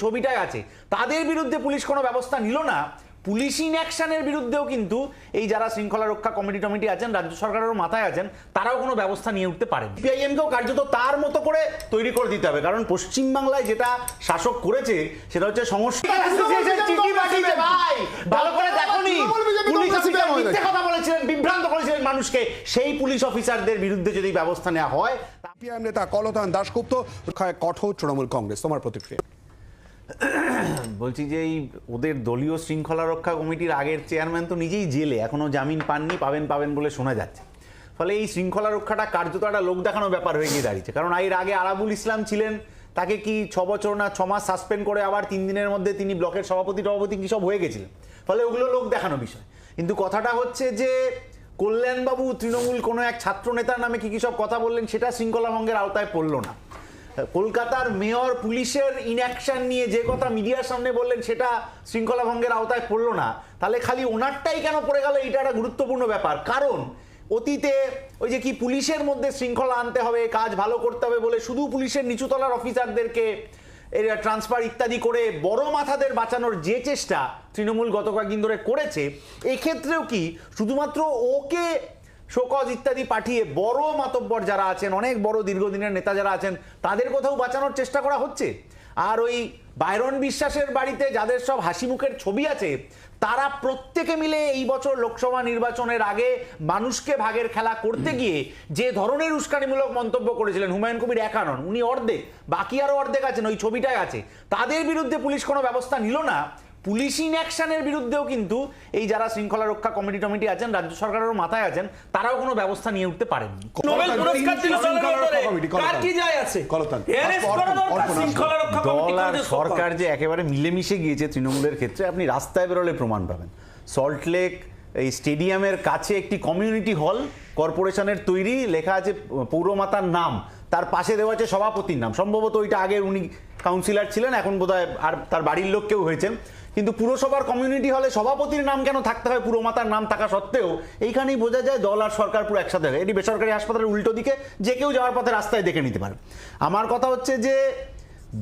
ছবিটাই আছে। তাদের বিরুদ্ধে পুলিশ কোনো ব্যবস্থা নিল না। পুলিশ ইন অ্যাকশনের বিরুদ্ধেও কিন্তু এই যারা শৃঙ্খলা রক্ষা কমিটি টমিটি আছেন রাজ্য সরকারেরও মাথায় আছেন তারাও কোনো ব্যবস্থা নিয়ে উঠতে পারেন। সিপিআইএমকেও কার্যত তার মতো করে তৈরি করে দিতে হবে। কারণ পশ্চিমবাংলায় যেটা শাসক করেছে সেটা হচ্ছে সমস্যা। ভালো করে দেখোনি। পুলিশ অফিসার মিথ্যে কথা বলেছিলেন বিভ্রান্ত করেছিলেন মানুষকে। সেই পুলিশ অফিসারদের বিরুদ্ধে যদি ব্যবস্থা নেওয়া হয় সিপিআইএম নেতা কলতান দাশগুপ্ত কঠোর তৃণমূল কংগ্রেস। তোমার প্রতিক্রিয়া? বলছি যে এই ওদের দলীয় শৃঙ্খলা রক্ষা কমিটির আগের চেয়ারম্যান তো নিজেই জেলে, এখনও জামিন পাননি, পাবেন পাবেন বলে শোনা যাচ্ছে। ফলে এই শৃঙ্খলা রক্ষাটা কার্যত একটা লোক দেখানো ব্যাপার হয়ে গিয়ে দাঁড়িয়েছে। কারণ এর আগে আরাবুল ইসলাম ছিলেন, তাকে কি ছ বছর না ছ মাস সাসপেন্ড করে আবার তিন দিনের মধ্যে তিনি ব্লকের সভাপতি টভাপতি কি সব হয়ে গেছিলেন? ফলে ওগুলো লোক দেখানো বিষয়। কিন্তু কথাটা হচ্ছে যে কল্যাণবাবু তৃণমূল কোনো এক ছাত্র নেতার নামে কি কি সব কথা বললেন, সেটা শৃঙ্খলা ভঙ্গের আওতায় পড়ল না। কলকাতার মেয়র পুলিশের ইনঅ্যাকশন নিয়ে যে কথা মিডিয়ার সামনে বললেন, সেটা শৃঙ্খলা ভঙ্গের আওতায় পড়ল না। তাহলে খালি ওনারটাই কেন পড়ে গেল? এটা একটা গুরুত্বপূর্ণ ব্যাপার। কারণ অতীতে ওই যে কি পুলিশের মধ্যে শৃঙ্খলা আনতে হবে, কাজ ভালো করতে হবে বলে শুধু পুলিশের নিচুতলার অফিসারদেরকে ট্রান্সফার ইত্যাদি করে বড় মাথাদের বাঁচানোর যে চেষ্টা তৃণমূল গত কয়েকদিন ধরে করেছে, এক্ষেত্রেও কি শুধুমাত্র ওকে শোকজ ইত্যাদি পাঠিয়ে বড় মাতব্বর যারা আছেন, অনেক বড় দীর্ঘদিনের নেতা যারা আছেন, তাদের কোথাও বাঁচানোর চেষ্টা করা হচ্ছে? আর ওই বাইরন বিশ্বাসের বাড়িতে যাদের সব হাসি মুখের ছবি আছে, তারা প্রত্যেকে মিলে এই বছর লোকসভা নির্বাচনের আগে মানুষকে ভাগের খেলা করতে গিয়ে যে ধরনের উস্কানিমূলক মন্তব্য করেছিলেন হুমায়ুন কবির একানন উনি অর্ধেক, বাকি আরও অর্ধেক আছেন, ওই ছবিটাই আছে। তাদের বিরুদ্ধে পুলিশ কোনো ব্যবস্থা নিল না। পুলিশ ইন অ্যাকশনের বিরুদ্ধেও কিন্তু এই যারা শৃঙ্খলা রক্ষা কমিটি টমিটি আছেন রাজ্য সরকারেরও মাথায় আছেন তারাও কোনো ব্যবস্থা নিয়ে উঠতে পারেননি। নোবেল পুরস্কার কার কি যায় আছে। শৃঙ্খলা রক্ষা দল আর সরকার। যে একেবারে মিলেমিশে গিয়েছে তৃণমূলের ক্ষেত্রে আপনি রাস্তায় বেরোলে প্রমাণ পাবেন। সল্টলেক এই স্টেডিয়ামের কাছে একটি কমিউনিটি হল, কর্পোরেশনের তৈরি, লেখা আছে পৌরমাতার নাম। তার পাশে দেওয়া আছে সভাপতির নাম। সম্ভবত ওইটা আগে উনি কাউন্সিলর ছিলেন, এখন বোধহয় আর তার বাড়ির লোক কেউ হয়েছেন। কিন্তু পুরসভার কমিউনিটি হলে সভাপতির নাম কেন থাকতে হয়, পুরমাতার নাম থাকা সত্ত্বেও, এইখানেই বোঝা যায় দল আর সরকার পুরো একসাথে হয় এটি বেসরকারি হাসপাতালের উল্টো দিকে, যে কেউ যাওয়ার পথে রাস্তায় দেখে নিতে পারে। আমার কথা হচ্ছে যে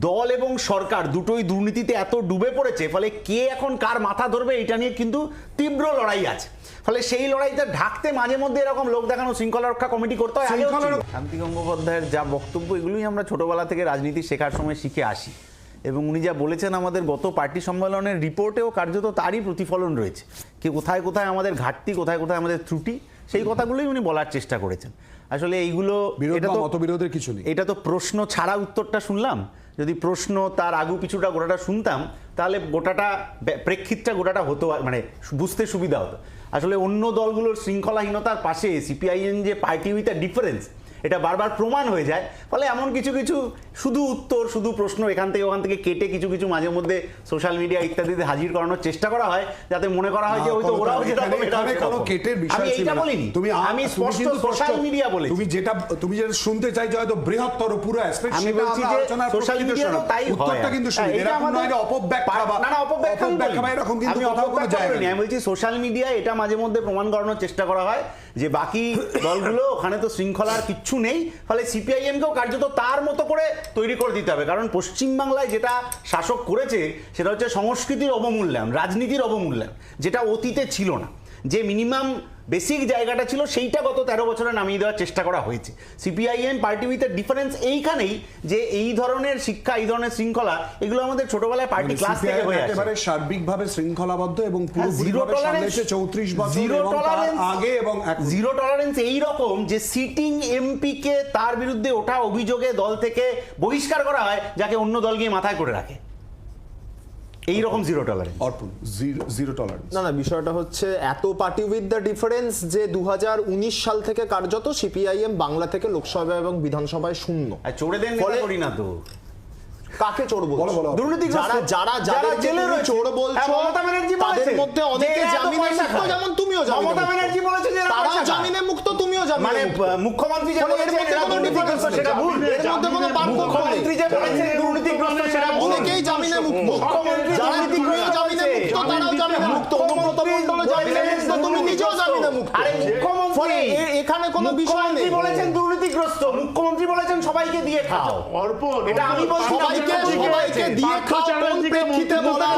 দল এবং সরকার দুটোই দুর্নীতিতে এত ডুবে পড়েছে ফলে কে এখন কার মাথা ধরবে এটা নিয়ে কিন্তু তীব্র লড়াই আছে। ফলে সেই লড়াইটা ঢাকতে মাঝে মধ্যে এরকম লোক দেখানো শৃঙ্খলা রক্ষা কমিটি করতে হয় আগেও শান্তি গঙ্গোপাধ্যায়ের যা বক্তব্য এগুলোই আমরা ছোটবেলা থেকে রাজনীতি শেখার সময় শিখে আসি। এবং উনি যা বলেছেন আমাদের গত পার্টি সম্মেলনের রিপোর্টেও কার্যত তারই প্রতিফলন রয়েছে। কি কোথায় কোথায় আমাদের ঘাটতি কোথায় কোথায় আমাদের ত্রুটি সেই কথাগুলোই উনি বলার চেষ্টা করেছেন। আসলে এইগুলো এটা তো মতবিরোধের কিছু নেই। এটা তো প্রশ্ন ছাড়া উত্তরটা শুনলাম। যদি প্রশ্ন তার আগু পিছুটা গোটাটা শুনতাম তাহলে গোটাটা প্রেক্ষিতটা গোটাটা হতো মানে বুঝতে সুবিধা হতো। আসলে অন্য দলগুলোর শৃঙ্খলাহীনতার পাশে সিপিআইএম যে পার্টি উইথ আ ডিফারেন্স এটা বারবার প্রমাণ হয়ে যায়। ফলে এমন কিছু কিছু শুধু উত্তর শুধু প্রশ্ন এখান থেকে ওখান থেকে কেটে কিছু কিছু মাঝে মধ্যে সোশ্যাল মিডিয়া ইত্যাদিতে হাজির করানোর চেষ্টা করা হয় যাতে মনে করা হয় যে না, হয়তো কলকাতা, ওরাও এখানে কোনো কেটের বিষয় আমি ছিল না। বলিনি। তুমি আমি স্পষ্ট সোশ্যাল মিডিয়া বলেছি। তুমি যেটা তুমি যেটা শুনতে চাইছো হয়তো বৃহত্তর পুরো aspect, আমি বলছি যে সোশ্যাল মিডিয়া। তাই হয়। উত্তরটা কিন্তু হ্যাঁ, শুনি। এটা এরকম নয় যে অপব্যাখ্যা বা না না অপব্যাখ্যা বা এরকম কিন্তু কোথাও কোনো জায়গা নেই। আমি বলছি সোশ্যাল মিডিয়া এটা মাঝে মধ্যে প্রমাণ করানোর চেষ্টা করা হয় যে বাকি দলগুলো ওখানে তো শৃঙ্খলার কিচ্ছু নেই, ফলে সিপিআইএমকেও কার্যত তার মতো করে তৈরি করে দিতে হবে। কারণ পশ্চিমবাংলায় যেটা শাসক করেছে, সেটা হচ্ছে সংস্কৃতির অবমূল্যায়ন, রাজনীতির অবমূল্যায়ন, যেটা অতীতে ছিল না। যে মিনিমাম বেসিক জায়গাটা ছিল সেইটা গত তেরো বছরে নামিয়ে দেওয়ার চেষ্টা করা হয়েছে। সিপিআইএম পার্টি উইথ ডিফারেন্স এইখানেই যে এই ধরনের শিক্ষা এই ধরনের শৃঙ্খলা এগুলো আমাদের ছোটবেলায় পার্টি ক্লাস থেকে হয়ে আসে। একেবারে সার্বিকভাবে শৃঙ্খলাবদ্ধ এবং হ্যাঁ, জিরো টলারেন্স সামলেছে চৌত্রিশ বছর জিরো টলারেন্স আগে এবং জিরো টলারেন্স এই রকম যে সিটিং এমপি কে তার বিরুদ্ধে ওঠা অভিযোগে দল থেকে বহিষ্কার করা হয় যাকে অন্য দল গিয়ে মাথায় করে রাখে। এই রকম জিরো টলারেন্স অর্পণ জিরো- টলারেন্স না না বিষয়টা হচ্ছে এত পার্টি উইথ দ্য ডিফারেন্স যে দু সাল থেকে কার্যত সিপিআইএম বাংলা থেকে লোকসভা এবং বিধানসভায় শূন্য আর চড়ে দেন করি না তো কাকে চোর বলছো? বলো, বলো। দুর্নীতিগ্রস্ত। যারা যারা যারা জেলে রয়েছে। চোর হ্যাঁ, বলছো মমতা ব্যানার্জি তাদের মধ্যে অনেকে জামিনে মুক্ত যেমন তুমিও জামিনে মমতা ব্যানার্জি বলেছে যে খায়। জামিনে মুক্ত তুমিও জামিনে মানে মুখ্যমন্ত্রী যে এর মধ্যে কোনো দুর্নীতিগ্রস্ত difference সেটা ভুল এর মধ্যে কোনো পার্থক্য নেই। মুখ্যমন্ত্রী যে বলেছেন দুর্নীতিগ্রস্ত সেটা ভুল অনেকেই জামিনে মুক্ত যারা তুমিও জামিনে মুক্ত তারাও জামিনে মুক্ত অনুব্রত জামিনে মুক্ত তুমি নিজেও জামিনে মুক্ত আরে মুখ্যমন্ত্রী এখানে কোনো বিষয় নেই। বলেছেন দুর্নীতিগ্রস্ত। মুখ্যমন্ত্রী বলেছেন সবাইকে দিয়ে খাও। অর্পণ এটা আমি বলছি সবাইকে সবাইকে দিয়ে খাও কোন প্রেক্ষিতে বলা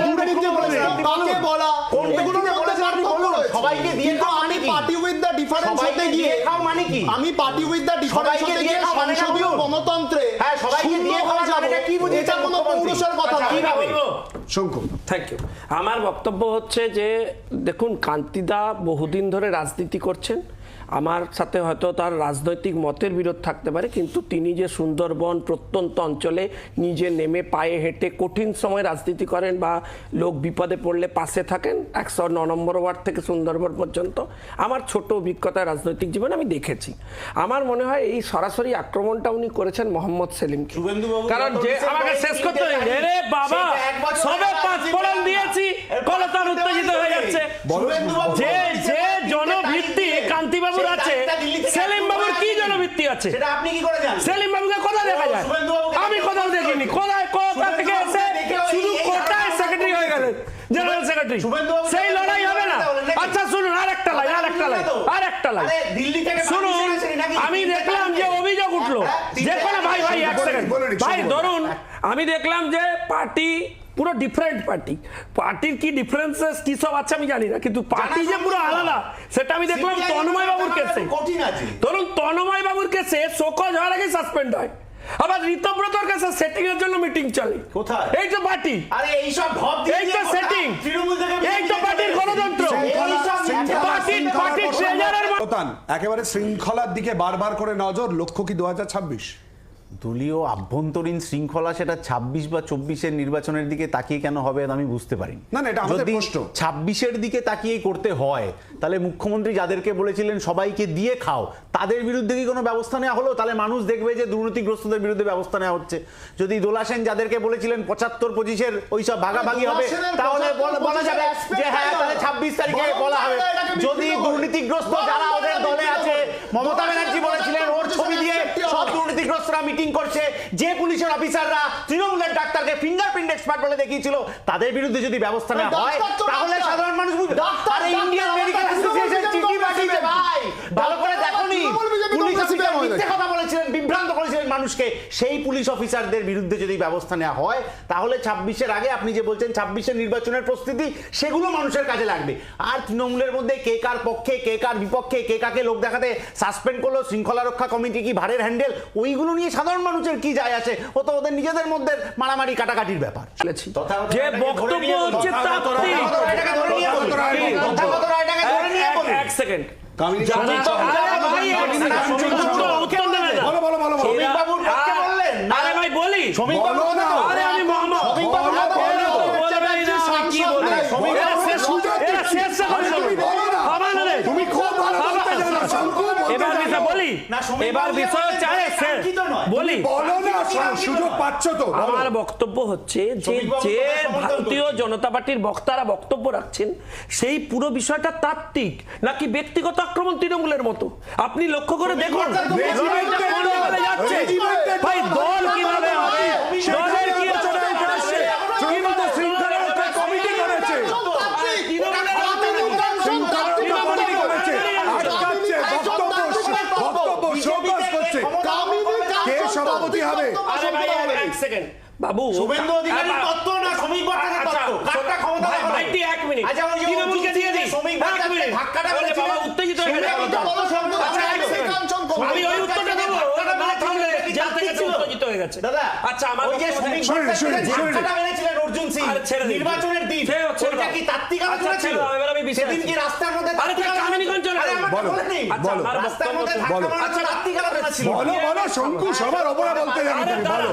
দুর্নীতি বলেছেন, কাকে বলা কোন প্রেক্ষিতে বলেছেন আপনি বলুন। সবাইকে দিয়ে খাও আমি মানে পার্টি উইথ দ্য ডিফারেন্স হতে গিয়ে খাও মানে কি? আমি পার্টি উইথ দ্য ডিফারেন্স সবাইকে হতে গিয়ে মানে সংসদীয় গণতন্ত্রে হ্যাঁ, সবাইকে দিয়ে খাওয়া হয়ে যাব। মানেটা কি বুঝিয়েছেন এটা কোনো মুখ্যমন্ত্রী? পৌরুষের কথা আচ্ছা, নয়। কীভাবে? শঙ্কু থ্যাংক ইউ আমার বক্তব্য হচ্ছে যে দেখুন কান্তিদা বহুদিন ধরে রাজনীতি করছেন। আমার সাথে হয়তো তার রাজনৈতিক মতের বিরোধ থাকতে পারে কিন্তু তিনি যে সুন্দরবন প্রত্যন্ত অঞ্চলে নিজে নেমে পায়ে হেঁটে কঠিন সময় রাজনীতি করেন বা লোক বিপদে পড়লে পাশে থাকেন একশো ন নম্বর ওয়ার্ড থেকে সুন্দরবন পর্যন্ত আমার ছোট অভিজ্ঞতা রাজনৈতিক জীবনে আমি দেখেছি। আমার মনে হয় এই সরাসরি আক্রমণটা উনি করেছেন মোহাম্মদ সেলিমকে। শুভেন্দুবাবু কারণ যে আমাকে শেষ করতে রে বাবা সবে পাঁচ ফোড়ন দিয়েছি কলতান উত্তেজিত হয়ে যাচ্ছে। যে আছে সেটা আপনি কি করে জানেন সেলিম বাবুকে কোথায় দেখা যায়? আমি কোথাও দেখিনি। কোথায় কোথা থেকে এসে শুধু সেক্রেটারি হয়ে গেলেন? জেনারেল সেক্রেটারি সেই লড়াই হবে না। আচ্ছা শুনুন আর একটা লাইন আর একটা লাইন আর একটা আরে, দিল্লি থেকে শুনুন? আমি দেখলাম যে অভিযোগ উঠল। হ্যাঁ, যে কোনো ভাই ভাই এক সেকেন্ড ভাই ধরুন আমি দেখলাম যে পার্টি পুরো ডিফারেন্ট পার্টি পার্টির কি ডিফারেন্সেস কি সব আছে আমি জানি না কিন্তু পার্টি যে পুরো আলাদা সেটা আমি দেখলাম তন্ময় বাবুর কেসে কঠিন আছে। ধরুন তন্ময় বাবুর কেসে শোকজ হওয়ার আগে সাসপেন্ড হয়। আবার ঋতব্রতর কাছে সেটিং এর জন্য মিটিং চলে। কোথায়? এই তো পার্টি আরে এইসব ভাব দিয়ে এই তো। তৃণমূল থেকে এই তো পার্টির গণতন্ত্র। পার্টির পার্টির একেবারে শৃঙ্খলার দিকে বারবার করে নজর লক্ষ্য কি দু হাজার ছাব্বিশ? দলীয় আভ্যন্তরীণ শৃঙ্খলা সেটা ছাব্বিশ বা চব্বিশের নির্বাচনের দিকে তাকিয়ে কেন হবে আমি বুঝতে পারি না, না, এটা আমাদের প্রশ্ন। ছাব্বিশের দিকে তাকিয়ে করতে হয় তাহলে মুখ্যমন্ত্রী যাদেরকে বলেছিলেন সবাইকে দিয়ে খাও তাদের বিরুদ্ধে কি কোনো ব্যবস্থা নেওয়া হলো তাহলে মানুষ দেখবে যে দুর্নীতিগ্রস্তদের বিরুদ্ধে ব্যবস্থা নেওয়া হচ্ছে যদি দোলা সেন যাদেরকে বলেছিলেন পঁচাত্তর পঁচিশের ওইসব ভাগাভাগি হবে তাহলে বলা যাবে যে হ্যাঁ তাহলে ছাব্বিশ তারিখে বলা হবে যদি দুর্নীতিগ্রস্ত যারা ওদের দলে আছে। মমতা ব্যানার্জি বলেছিলেন ওর ছবি দিয়ে সব। দুর্নীতিগ্রস্তরা মিটিং করছে। যে পুলিশের অফিসাররা তৃণমূলের ডাক্তারকে ফিঙ্গারপ্রিন্ট এক্সপার্ট বলে দেখিয়েছিল তাদের বিরুদ্ধে যদি ব্যবস্থা নেওয়া হয় তাহলে সাধারণ মানুষ বুঝবে। ডাক্তার, আরে ইন্ডিয়ান মেডিকেল অ্যাসোসিয়েশন চিঠি পাঠিয়েছে। ভাই। ভালো করে দেখো বিজেপি পুলিশ অফিসার মিথ্যে কথা বলেছিলেন বিভ্রান্ত করেছিলেন মানুষকে। সেই পুলিশ অফিসারদের বিরুদ্ধে যদি ব্যবস্থা নেওয়া হয় তাহলে ছাব্বিশের আগে আপনি যে বলছেন ছাব্বিশের নির্বাচনের প্রস্তুতি সেগুলো মানুষের কাজে লাগবে। আর তৃণমূলের মধ্যে কে কার পক্ষে কে কার বিপক্ষে কে কাকে লোক দেখাতে সাসপেন্ড করল শৃঙ্খলা রক্ষা কমিটি কি ভারের হ্যান্ডেল ওইগুলো নিয়ে সাধারণ মানুষের কি যায় আসে ও তো ওদের নিজেদের মধ্যে মারামারি কাটাকাটির ব্যাপার। যে বক্তব্য। হচ্ছে। এক সেকেন্ড বলো বলো বলো বলো বললেন। আরে ভাই বলি শ্রমিক বাবু। আরে আমি মোহাম্মদ শ্রমিক বাবুর কথা বলো, বলুন। বলো। বলবেই না, আমি কি বলব? আরে শ্রমিক এরা বাবুর শেষ- সুযোগ এরা দিচ্ছি। শেষ করে আরে দেবো। তুমি বলো না। আমার রে। তুমি খুব ভালো বলতে জানো শঙ্কু বলতে এবার জানো। বিষয় বলি না, এবার বিষয় বলছেন, চাই বলে বলি। বলো না সুযোগ পাচ্ছ তো আমার বক্তব্য হচ্ছে যে যে ভারতীয় জনতা পার্টির বক্তারা বক্তব্য রাখছেন সেই পুরো বিষয়টা তাত্ত্বিক নাকি ব্যক্তিগত আক্রমণ তৃণমূলের মতো? আপনি লক্ষ্য করে দেখুন। ভাই। দল কীভাবে হবে দলের কি নির্বাচনে উঠে এসছে। তৃণমূল তো শৃঙ্খলা রক্ষা কমিটি করেছে। শৃঙ্খলা রক্ষা কমিটি করেছে। আটকাচ্ছে, বক্তব্য বক্তব্য শোকজ করছে। কে সভাপতি হবে? আরে ভাই এক- সেকেন্ড বাবু। শুভেন্দু অধিকারীর তত্ত্ব না শ্রমিক বর্গের আচ্ছা, তত্ত্ব? কাটটা ক্ষমতা ভাই- ভাইটি এক মিনিট। আচ্ছা, ওই তৃণমূলকে দিয়ে। যে শ্রমিক বর্গের ধাক্কাটা বলে বাবা, উত্তেজিত হয়ে গেল বলো শব্দ আচ্ছা, এক আচ্ছা, সেকেন্ড। আমি ওই উত্তরটা দেব দেবো। বলে না থামলে যা জেল থেকে উত্তেজিত হয়ে গেছে। দাদা আচ্ছা আমার ওই যে শ্রমিক শুনুন। ধাক্কাটা মেরেছিলেন অর্জুন সিং। নির্বাচনের দিন ওইটা কি তাত্ত্বিক আলোচনা ছিল সেদিন কি রাস্তার মধ্যে আরে চলে আরে? আমাকে বলো। বলেন নি। আচ্ছা, বলো। রাস্তার মধ্যে ধাক্কা আচ্ছা, তাত্ত্বিক আলোচনা ছিল বলো বলো শঙ্কু সবার অপরা বলতে জানো তুমি বলো